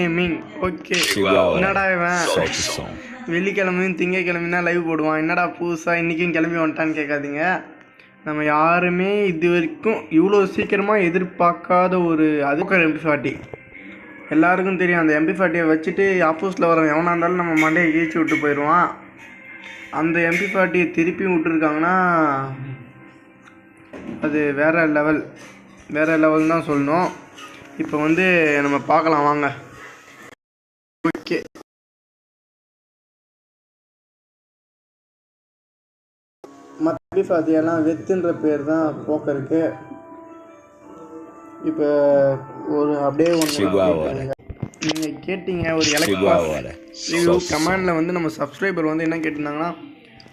Gaming okay. என்னடா இவன். வெள்ளிக்கிழமையும் திங்கக்கிழமையும் தான் லைவ் போடுவான். என்னடா புதுசாக இன்றைக்கும் கிளம்பி வந்துட்டான்னு கேட்காதீங்க. நம்ம யாருமே இது வரைக்கும் இவ்வளோ சீக்கிரமாக எதிர்பார்க்காத ஒரு அதுக்கர் எம்பி ஃபார்ட்டி எல்லாருக்கும் தெரியும் அந்த எம்பி ஃபார்ட்டியை வச்சுட்டு ஆப்போசிட்டில் வரவன் எவனாக இருந்தாலும் நம்ம மண்டையை கீழ்ச்சி விட்டு போயிடுவான். அந்த எம்பி ஃபார்ட்டியை திருப்பி விட்டுருக்காங்கன்னா அது வேற லெவல் வேற லெவல் தான் சொல்லணும். இப்போ வந்து நம்ம பார்க்கலாம் வாங்க. மற்ற ஃபாத்தியெல்லாம் வெத்துன்ற பேர் தான் போக்கருக்கு. இப்போ ஒரு அப்படியே. ஒன்று நீங்கள் கேட்டீங்க ஒரு. எலக்ட்ராஸ் ரிவ்யூ கமெண்டில் வந்து நம்ம சப்ஸ்கிரைபர் வந்து என்ன கேட்டிருந்தாங்கன்னா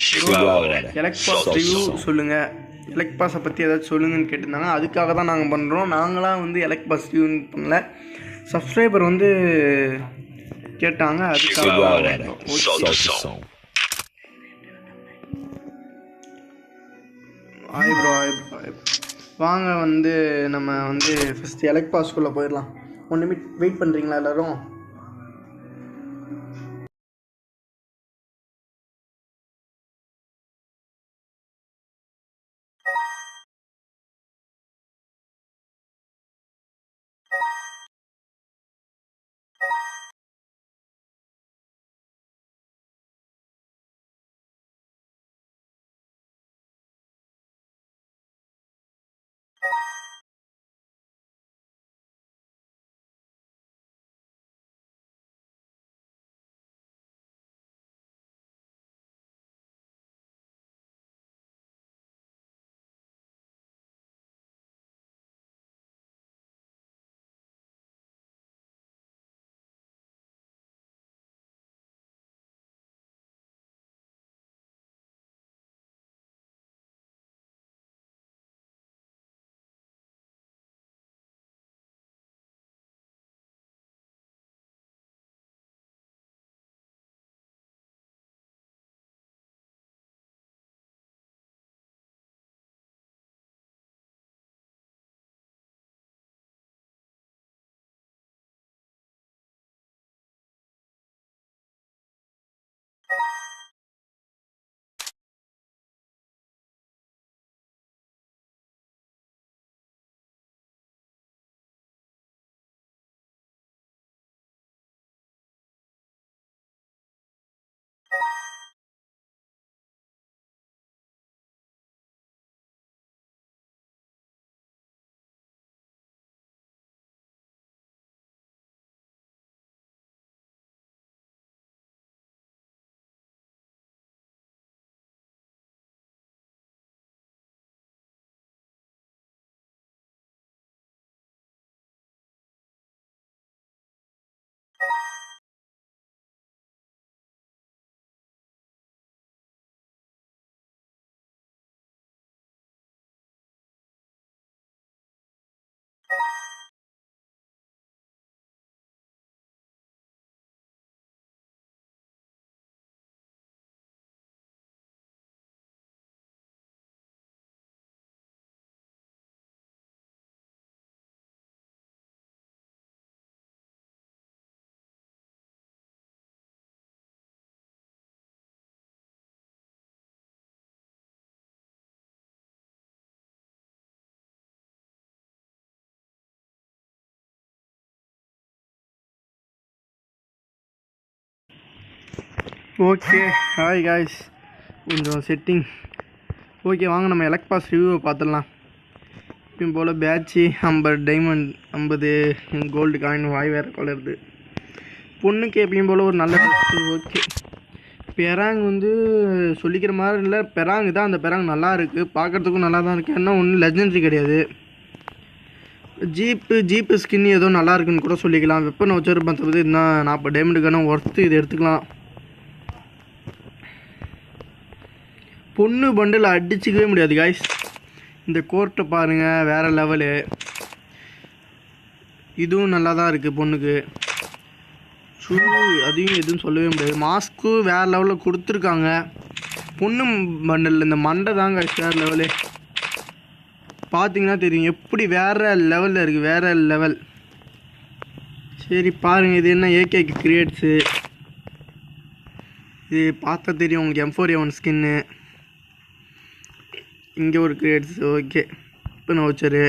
Chihuahua. எலக்ட் பாஸ் ரிவ்யூ சொல்லுங்கள் எலக்ட் பாஸை பற்றி ஏதாச்சும் சொல்லுங்கன்னு கேட்டிருந்தாங்க அதுக்காக தான் நாங்கள் பண்ணுறோம் நாங்களாம் வந்து எலக்ட் பாஸ் ரிவ்யூன்னு பண்ணல. சப்ஸ்கிரைபர் வந்து கேட்டாங்க அதுக்காக ஆய் ப்ரோ ஆய் ப்ரோ ஆய் வாங்க வந்து நம்ம வந்து ஃபஸ்ட் எலக்ட் பாஸ்குள்ளே போயிடலாம். ஒன் நிமிட் வெயிட் பண்ணுறீங்களா எல்லாரும்? ஓகே ஹாய் காய்ஸ் கொஞ்சம் செட்டிங் ஓகே வாங்க நம்ம எலக்ட் பாஸ் ரிவ்யூவை பார்த்துடலாம். இப்பயும் போல் பேட்ச்சு ஐம்பது டைமண்ட் ஐம்பது கோல்டு காயின் வாய் வேறு கலருது பொண்ணுக்கு எப்பயும் போல் ஒரு நல்ல ஓகே பெராங் வந்து சொல்லிக்கிற மாதிரி இல்லை. பெராங் தான் அந்த பெராங் நல்லா இருக்குது பார்க்குறதுக்கும் நல்லா தான் இருக்குது என்ன ஒன்றும் லெஜெண்ட்ரி கிடையாது. ஜீப்பு ஜீப்பு ஸ்கின் ஏதோ நல்லா இருக்குன்னு கூட சொல்லிக்கலாம். வெப்பன் வச்சு பார்த்தது இன்னும் நாற்பது டைமண்டுக்கான ஒர்த்து இது எடுத்துக்கலாம். பொண்ணு பண்டில் அடிச்சுக்கவே முடியாது காய்ஸ் இந்த கோர்ட்டை பாருங்கள் வேறு லெவலு இதுவும் நல்லா தான் இருக்குது பொண்ணுக்கு. ஷூ அதையும் எதுவும் சொல்லவே முடியாது. மாஸ்க்கு வேறு லெவலில் கொடுத்துருக்காங்க. பொண்ணு பண்டலில் இந்த மண்டை தாங்க வேறு லெவலு பார்த்தீங்கன்னா தெரியும் எப்படி வேறு லெவலில் இருக்குது வேறு லெவல் சரி பாருங்கள் இது என்ன ஏகேக்கு கிரியேட்ஸு இது பார்த்தா தெரியும் உங்களுக்கு எம் ஃபோர் ஒன் ஸ்கின்னு இங்கே ஒரு கிரியேட்ஸ் ஓகே இப்போ நான் வச்சரு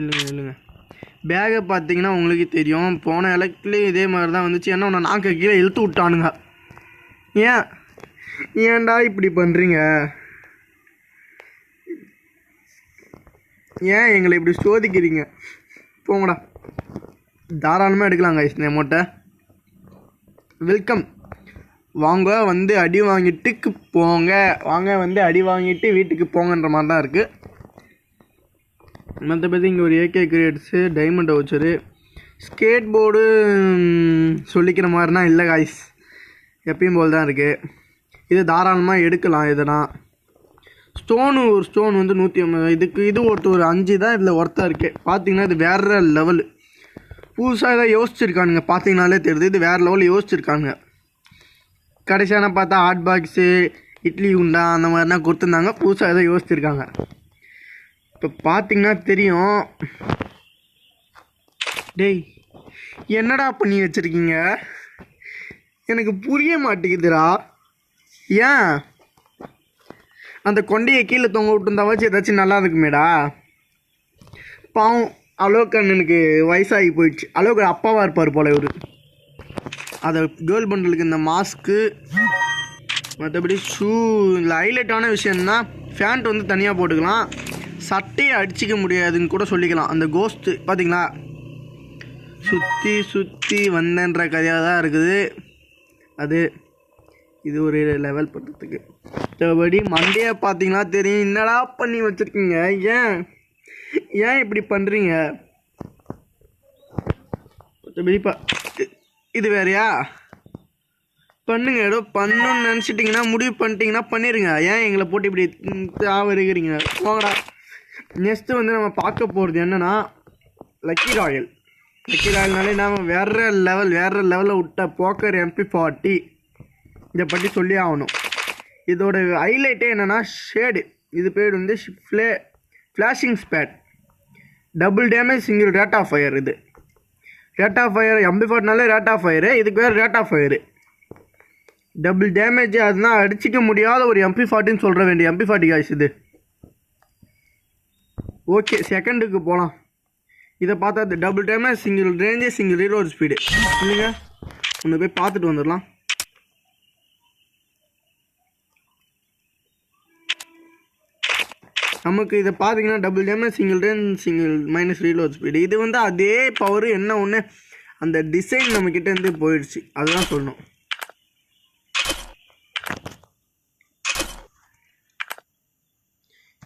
இல்லைங்க இல்லைங்க. பேகை பார்த்தீங்கன்னா உங்களுக்கு தெரியும். போன எலக்ட்லேயும் இதே மாதிரி தான் வந்துச்சு. ஏன்னா உன்னை நாக்க கீழே இழுத்து விட்டானுங்க. ஏன்? ஏன்டா இப்படி பண்ணுறீங்க ஏன் எங்களை இப்படி சோதிக்கிறீங்க? போங்கடா. தாராளமாக எடுக்கலாம் கைஸ் அமௌண்ட்டை வெல்கம் வாங்க வந்து அடி வாங்கிட்டுக்கு போங்க. வாங்க வந்து அடி வாங்கிட்டு வீட்டுக்கு போங்கன்ற மாதிரி தான் இருக்குது மற்றபடி இங்கே ஒரு ஏகே கிரியேட்ஸு டைமண்ட் வச்சரு ஸ்கேட் போர்டு சொல்லிக்கிற மாதிரினா இல்லை காய்ஸ் எப்பயும் போல் தான் இருக்குது இது தாராளமாக எடுக்கலாம் இதெல்லாம் ஸ்டோனு ஒரு ஸ்டோன் வந்து நூற்றி ஐம்பது. இதுக்கு இது ஒருத்தர் ஒரு அஞ்சு தான் இதில் ஒர்த்தாக இருக்குது பார்த்தீங்கன்னா இது வேறு லெவலு புதுசாக எதாவது யோசிச்சிருக்கானுங்க. பார்த்தீங்கனாலே தெரியுது. இது வேறு லெவலில் யோசிச்சிருக்கானுங்க. கடைசியான பார்த்தா ஹாட் பாக்ஸு இட்லி உண்டா அந்த மாதிரிலாம் கொடுத்துருந்தாங்க. புதுசாக ஏதோ யோசிச்சிருக்காங்க. இப்போ பார்த்தீங்கன்னா தெரியும். டேய் என்னடா பண்ணி வச்சுருக்கீங்க? எனக்கு புரிய மாட்டேங்குதுடா. ஏன்? அந்த கொண்டையை கீழே தொங்க விட்டுருந்தாவாச்சும் ஏதாச்சும் நல்லா இருக்குமேடா. பாவம் அலோக் அண்ணனுக்கு வயசாகி போயிடுச்சு. அலோக் அப்பாவாக இருப்பார் போல இவர். அதை கேர்ள் பண்டலுக்கு இந்த மாஸ்க்கு மற்றபடி ஷூ இதில் ஹைலைட்டான விஷயம்னா ஃபேண்ட் வந்து தனியாக போட்டுக்கலாம். சட்டையை அடிச்சிக்க முடியாதுன்னு கூட சொல்லிக்கலாம். அந்த கோஸ்ட்டு பார்த்தீங்களா சுற்றி சுற்றி வந்தன்ற கதையாக தான் இருக்குது. அது இது ஒரு லெவல் பண்ணுறதுக்கு மற்றபடி மண்டையை பார்த்தீங்கன்னா தெரியும். என்னடா பண்ணி வச்சுருக்கீங்க? ஏன்? ஏன் இப்படி பண்ணுறீங்க மற்றபடி பா இது வேறயா? பண்ணுங்க ஏதோ பண்ணணும்னு நினச்சிட்டிங்கன்னா முடிவு பண்ணிட்டீங்கன்னா பண்ணிடுங்க ஏன் எங்களை போட்டு இப்படி இருக்கிறீங்க போங்கடா. நெக்ஸ்ட்டு வந்து நம்ம பார்க்க போகிறது என்னன்னா லக்கி ராயல் லக்கி ராயல்னாலே நாம் வேற லெவல் வேற லெவலில் விட்ட போக்கர் எம்பி ஃபார்ட்டி இதை பற்றி சொல்லி ஆகணும். இதோட ஹைலைட்டே என்னென்னா ஷேடு இது பேர் வந்து ஃப்ளே flashing spade double damage single rate of fire இது. ரேட் ஆஃப் ஃபயர் எம்பி ஃபோர்னாலே ரேட் ஆஃப் ஃபயரு இதுக்கு வேறு rate of fire double damage அதுதான் அடிச்சிக்க முடியாத ஒரு எம்பி ஃபார்ட்டின்னு சொல்கிற வேண்டிய எம்பி ஃபார்ட்டி காய்ஸ் இது. ஓகே செகண்டுக்கு போகலாம் இதை பார்த்தா டபுள் டேமேஜ் சிங்கிள் ரேஞ்சே சிங்கிள் ரீலோட் ஸ்பீடு இல்லைங்க ஒன்று போய் பார்த்துட்டு வந்துடலாம். நமக்கு இதை பார்த்தீங்கன்னா double damage single range single minus reload speed இது வந்து அதே பவர் என்ன ஒன்று அந்த டிசைன் நம்மக்கிட்ட இருந்து போயிடுச்சு. அதுதான் சொல்லணும்.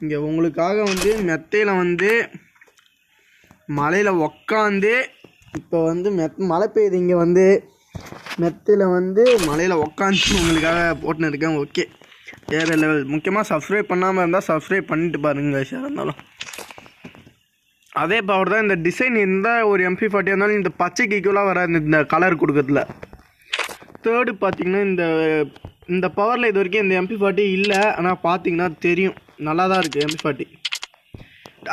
இங்கே உங்களுக்காக வந்து மெத்தையில் வந்து மலையில் உக்காந்து இப்போ வந்து மெத் மழை பெய்யுது இங்கே வந்து. மெத்தையில் வந்து மலையில் உக்காந்து உங்களுக்காக போட்டுன்னு இருக்கேன். ஓகே வேறு லெவல் முக்கியமாக சப்ஸ்கிரைப் பண்ணாமல் இருந்தால் சப்ஸ்கிரைப் பண்ணிட்டு பாருங்க சார் இருந்தாலும். அதே பவர் தான் இந்த டிசைன் இருந்தால் ஒரு எம்பி ஃபார்ட்டி இருந்தாலும் இந்த பச்சைக்கு ஈக்குவலாக வராது இந்த கலர் கொடுக்கறதுல. தேர்டு பார்த்தீங்கன்னா இந்த இந்த பவரில் இது வரைக்கும் இந்த எம்பி ஃபார்ட்டி இல்லை. ஆனால் பார்த்தீங்கன்னா தெரியும். நல்லா தான் இருக்குது எம்பி ஃபார்ட்டி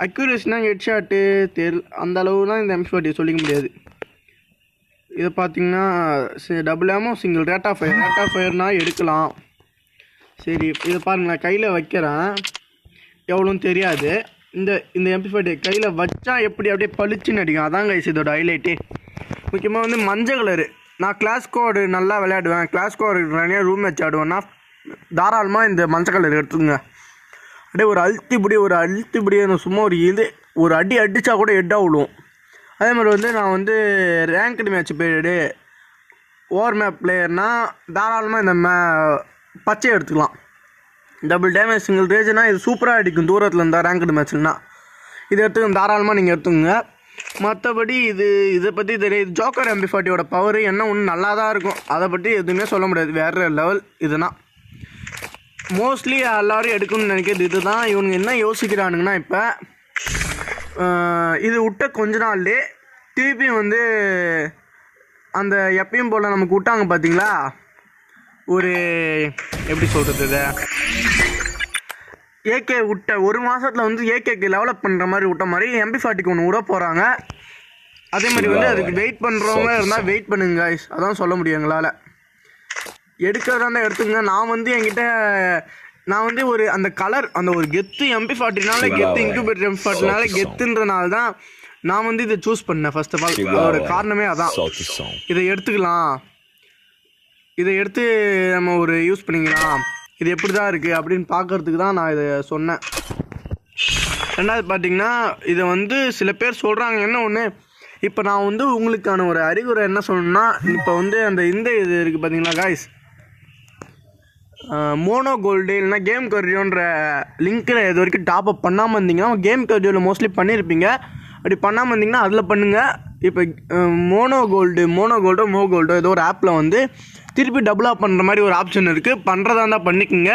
அக்யூரேஷனாக ஹெட் ஷாட்டு தெரி அந்த அளவுலாம் இந்த எம்பி ஃபார்ட்டி சொல்லிக்க முடியாது. இதை பார்த்தீங்கன்னா double ammo single rate of fire rate of ஃபயர்னால் எடுக்கலாம். சரி இதை பாருங்களேன் கையில் வைக்கிறேன். எவ்வளோன்னு தெரியாது. இந்த இந்த எம்பி கையில் வச்சா எப்படி அப்படியே பளிச்சுன்னு அடிக்கும். அதான் கைஸ் இதோட ஹைலைட்டே முக்கியமாக வந்து மஞ்சள் கலரு நான் கிளாஸ் கோடு நல்லா விளையாடுவேன். கிளாஸ் கோடு நிறையா ரூம் மேட்ச் ஆடுவேன்னா தாராளமாக இந்த மஞ்சள் கலர் எடுத்துங்க அப்படியே ஒரு அழுத்திப்படி ஒரு அழுத்திப்படி சும்மா ஒரு இது ஒரு அடி அடித்தா கூட ஹெட்டாக விழுவும். அதே மாதிரி வந்து நான் வந்து ranked match period over map பிளேயர்னால் தாராளமாக இந்த மே பச்சை எடுத்துக்கலாம். டபுள் டேமேஜ் சிங்கிள் ரேஜ்னா இது சூப்பராக அடிக்கும். தூரத்தில் இருந்தால் ரேங்க்டு மேட்ச்னா இது எடுத்துக்க தாராளமாக நீங்கள் எடுத்துக்கோங்க. மற்றபடி இது இதை பற்றி தெரியுது. ஜோக்கர் எம்பி ஃபார்ட்டியோட பவர் என்ன ஒன்று நல்லா தான் இருக்கும். அதை பற்றி எதுவுமே சொல்ல முடியாது. வேறு லெவல் இதுனா. மோஸ்ட்லி எல்லோரும் எடுக்கணும்னு நினைக்கிறது இதுதான். இவனுங்க என்ன யோசிக்கிறானுங்கன்னா இப்போ இது விட்ட கொஞ்ச நாள்லே திருப்பி வந்து அந்த எப்பயும் போல் நமக்கு விட்டாங்க பார்த்தீங்களா ஒரு எப்படி சொல்கிறது இதை? ஏகே விட்ட ஒரு மாதத்தில் வந்து ஏகேக்கு டெவலப் பண்ணுற மாதிரி விட்ட மாதிரி எம்பி ஃபார்ட்டிக்கு ஒன்று விட போகிறாங்க அதே மாதிரி வந்து அதுக்கு வெயிட் பண்ணுறவங்க இருந்தால் வெயிட் பண்ணுங்க guys. அதான் சொல்ல முடியும் எங்களால். எடுக்கிறதா இருந்தால் எடுத்துங்க நான் வந்து என்கிட்ட நான் வந்து ஒரு அந்த கலர் அந்த ஒரு கெத்து எம்பி ஃபார்ட்டினால கெத்து இன்குபேட்டர் எம்பி ஃபார்ட்டினால கெத்துன்றனால தான் நான் வந்து இதை சூஸ் பண்ணேன் ஃபர்ஸ்ட் ஆஃப் ஆல் அதோட காரணமே அதான். இதை எடுத்துக்கலாம். இதை எடுத்து நம்ம ஒரு யூஸ் பண்ணிக்கலாம். இது எப்படி தான் இருக்குது அப்படின்னு பார்க்கறதுக்கு தான் நான் இதை சொன்னேன். ரெண்டாவது பார்த்தீங்கன்னா இதை வந்து சில பேர் சொல்கிறாங்க என்ன ஒன்று இப்போ நான் வந்து உங்களுக்கான ஒரு அறிகுறை என்ன சொல்லணும்னா இப்போ வந்து அந்த இந்த இது இருக்குது பார்த்தீங்களா காய்ஸ் மோனோ கோல்டு இல்லைனா கேம் கரியோன்ற லிங்க்கில் இது வரைக்கும் டாப் அப் பண்ணாமல் இருந்தீங்கன்னா கேம் கரியோவில் மோஸ்ட்லி பண்ணியிருப்பீங்க. அப்படி பண்ணாமல் இருந்தீங்கன்னா அதில் பண்ணுங்கள் இப்போ மோனோ கோல்டு மோனோ கோல்டோ மோ கோல்டோ ஏதோ ஒரு ஆப்பில் வந்து திருப்பி டபுளாக பண்ணுற மாதிரி ஒரு ஆப்ஷன் இருக்குது பண்ணுறதா இருந்தால் பண்ணிக்கோங்க.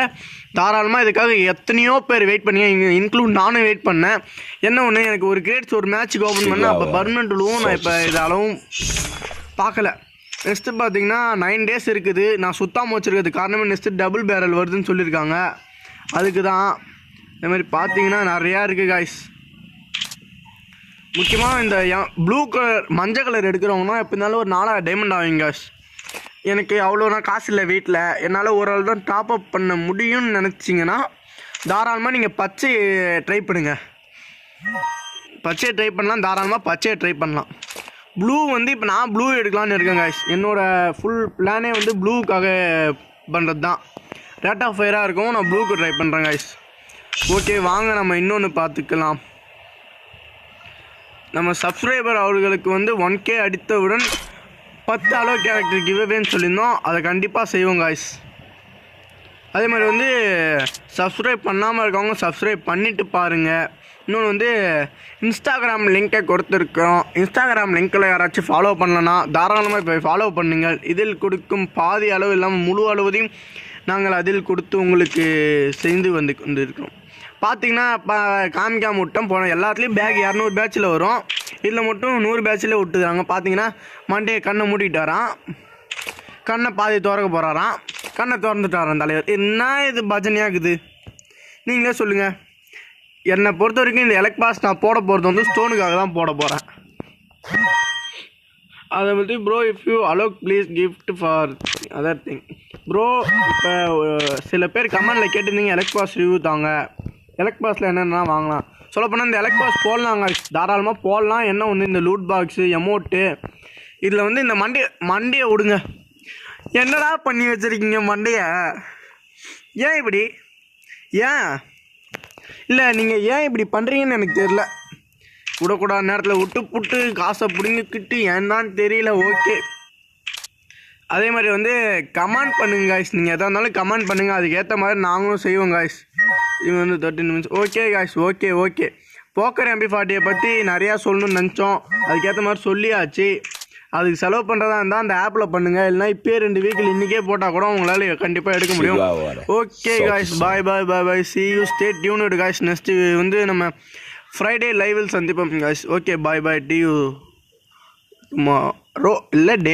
தாராளமாக இதுக்காக எத்தனையோ பேர் வெயிட் பண்ணி இன்க்ளூட் நானும் வெயிட் பண்ணேன். என்ன ஒன்று எனக்கு ஒரு கிரேட்ஸ் ஒரு மேட்ச்சுக்கு ஓப்பன் பண்ணேன் அப்போ பர்மனெண்ட் நான் இப்போ இது அளவும் பார்க்கல. நெக்ஸ்ட்டு பார்த்தீங்கன்னா நைன் டேஸ் இருக்குது. நான் சுத்தாமல் வச்சுருக்கிறது காரணமே நெக்ஸ்ட்டு டபுள் பேரல் வருதுன்னு சொல்லியிருக்காங்க. அதுக்கு தான் இந்த மாதிரி பார்த்தீங்கன்னா நிறையா இருக்குது காய்ஸ் முக்கியமாக இந்த ப்ளூ கலர் மஞ்சள் கலர் எடுக்கிறவங்கன்னா எப்போ இருந்தாலும் ஒரு நாலாயிரம் டைமண்ட் ஆகுங்க காய்ஸ் எனக்கு அவ்வளோனா காசு இல்லை வீட்டில். என்னால் ஒரு ஆள் தான் டாப் அப் பண்ண முடியும்னு நினச்சிங்கன்னா தாராளமாக நீங்கள் பச்சையை ட்ரை பண்ணுங்கள் பச்சையை ட்ரை பண்ணலாம் தாராளமாக பச்சையை ட்ரை பண்ணலாம். ப்ளூ வந்து இப்போ நான் ப்ளூ எடுக்கலான்னு இருக்கேன் காய்ஸ் என்னோடய ஃபுல் பிளானே வந்து ப்ளூக்காக பண்ணுறது தான். ரேட் ஆஃப் ஃபயராக இருக்கும் நான் ப்ளூக்கு ட்ரை பண்ணுறேன் காய்ஸ் ஓகே வாங்க நம்ம இன்னொன்று பார்த்துக்கலாம். நம்ம சப்ஸ்கிரைபர் அவர்களுக்கு வந்து ஒன் கே அடித்தவுடன் பத்து அளவு கேரக்டர் கிவ்வேன்னு சொல்லியிருந்தோம். அதை கண்டிப்பாக செய்வோம் காய்ஸ் அதே மாதிரி வந்து சப்ஸ்கிரைப் பண்ணாமல் இருக்கவங்க சப்ஸ்கிரைப் பண்ணிவிட்டு பாருங்கள் இன்னொன்று வந்து இன்ஸ்டாகிராம் லிங்கை கொடுத்துருக்கோம் இன்ஸ்டாகிராம் லிங்க்கில் யாராச்சும் ஃபாலோ பண்ணலன்னா தாராளமாக இப்போ ஃபாலோ பண்ணுங்கள். இதில் கொடுக்கும் பாதி அளவு இல்லாமல் முழு அளவதையும் நாங்கள் அதில் கொடுத்து உங்களுக்கு செய்து வந்து கொண்டு பார்த்தீங்கன்னா இப்போ காமிக்காம விட்டோம். போனோம் எல்லாத்துலேயும் பேக் இரநூறு பேட்சில் வரும். இதில் மட்டும் நூறு பேட்சில் விட்டுறாங்க பார்த்தீங்கன்னா மண்டே கண்ணை மூடிட்டாராம். கண்ணை பாதி திறக்க போகிறாராம் கண்ணை திறந்துட்டாராம் தலைவர். என்ன இது பஜனையாகுது நீங்களே சொல்லுங்கள் என்னை பொறுத்த வரைக்கும் இந்த எலக்ட் பாஸ் நான் போட போகிறது வந்து ஸ்டோனுக்காக தான் போட போகிறேன் அதை பற்றி bro if you Alok please gift for other thing bro இப்போ சில பேர் கமெண்டில் கேட்டிருந்தீங்க எலக்ட் பாஸ் ரிவ்யூ தாங்க. எலக்ட் பாஸில் என்னென்னா வாங்கலாம். சொல்லப்போனால் இந்த எலக்ட்ராஸ் போடலாம் போடலாங்க தாராளமாக போடலாம். என்ன ஒன்று இந்த லூட் பாக்ஸு எமௌண்ட்டு இதில் வந்து இந்த மண்டி மண்டியை விடுங்க. என்னடா பண்ணி வச்சுருக்கீங்க மண்டையை? ஏன் இப்படி? ஏன்? இல்லை நீங்கள் ஏன் இப்படி பண்ணுறீங்கன்னு எனக்கு தெரில விடக்கூடாத நேரத்தில் விட்டு புட்டு காசை பிடுங்கிக்கிட்டு ஏன்னான்னு தெரியல? ஓகே அதே மாதிரி வந்து கமெண்ட் பண்ணுங்க காய்ஸ் நீங்கள் எதாக இருந்தாலும் கமெண்ட் பண்ணுங்கள் அதுக்கேற்ற மாதிரி நாங்களும் செய்வோம் காய்ஸ் இவங்க வந்து thirteen minutes okay guys okay okay poker MP ஃபார்ட்டியை பற்றி நிறையா சொல்லணும்னு நினச்சோம். அதுக்கேற்ற மாதிரி சொல்லியாச்சு. அதுக்கு செலவு பண்ணுறதா இருந்தால் அந்த ஆப்பில் பண்ணுங்கள் இல்லைனா இப்போயே ரெண்டு வீக்கில் இன்றைக்கே போட்டால் கூட உங்களால் கண்டிப்பாக எடுக்க முடியும். Okay guys bye bye bye bye see you stay tuned guys next வந்து நம்ம ஃப்ரைடே லைவில் சந்திப்போம் guys okay bye bye tomorrow இல்லை டே